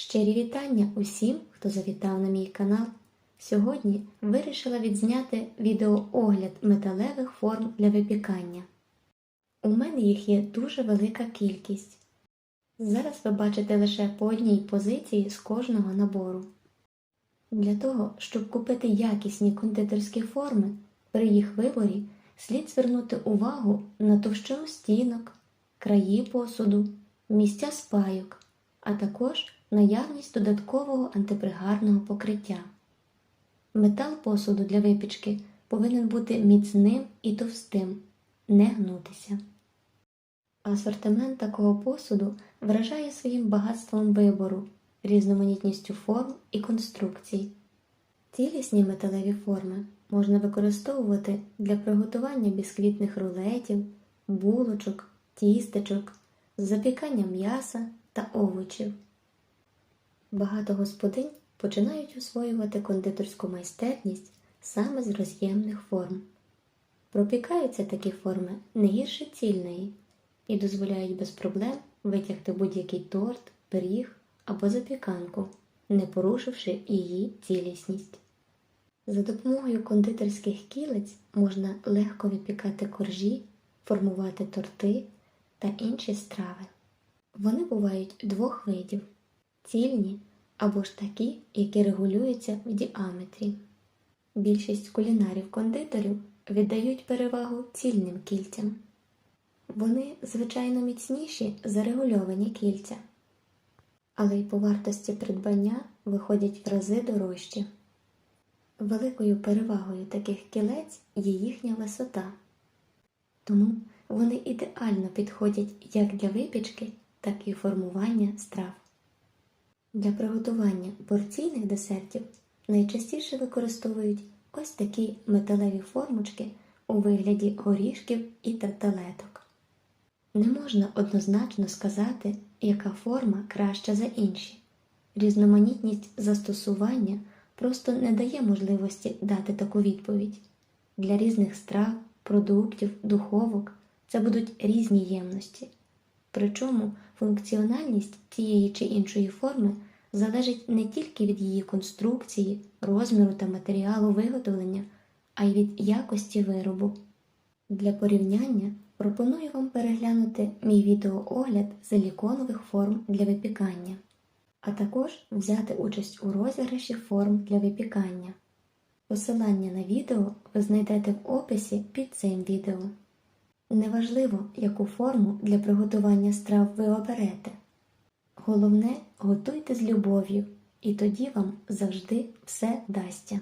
Щирі вітання усім, хто завітав на мій канал. Сьогодні вирішила відзняти відеоогляд металевих форм для випікання. У мене їх є дуже велика кількість. Зараз ви бачите лише по одній позиції з кожного набору. Для того, щоб купити якісні кондитерські форми, при їх виборі слід звернути увагу на товщину стінок, краї посуду, місця спайок, а також наявність додаткового антипригарного покриття. Метал посуду для випічки повинен бути міцним і товстим, не гнутися. Асортимент такого посуду вражає своїм багатством вибору, різноманітністю форм і конструкцій. Цілісні металеві форми можна використовувати для приготування бісквітних рулетів, булочок, тістечок, запікання м'яса та овочів. Багато господинь починають освоювати кондитерську майстерність саме з роз'ємних форм. Пропікаються такі форми не гірше цільної і дозволяють без проблем витягти будь-який торт, пиріг або запіканку, не порушивши її цілісність. За допомогою кондитерських кілець можна легко випікати коржі, формувати торти та інші страви. Вони бувають двох видів цільні або ж такі, які регулюються в діаметрі. Більшість кулінарів-кондитерів віддають перевагу цільним кільцям. Вони, звичайно, міцніші за регульовані кільця, але й по вартості придбання виходять в рази дорожчі. Великою перевагою таких кілець є їхня висота, тому вони ідеально підходять як для випічки, так і формування страв. Для приготування порційних десертів найчастіше використовують ось такі металеві формочки у вигляді горішків і тарталеток. Не можна однозначно сказати, яка форма краща за інші. Різноманітність застосування просто не дає можливості дати таку відповідь. Для різних страв, продуктів, духовок це будуть різні ємності. Причому функціональність тієї чи іншої форми залежить не тільки від її конструкції, розміру та матеріалу виготовлення, а й від якості виробу. Для порівняння пропоную вам переглянути мій відеоогляд силіконових форм для випікання, а також взяти участь у розіграші форм для випікання. Посилання на відео ви знайдете в описі під цим відео. Неважливо, яку форму для приготування страв ви оберете. Головне, готуйте з любов'ю, і тоді вам завжди все дасться.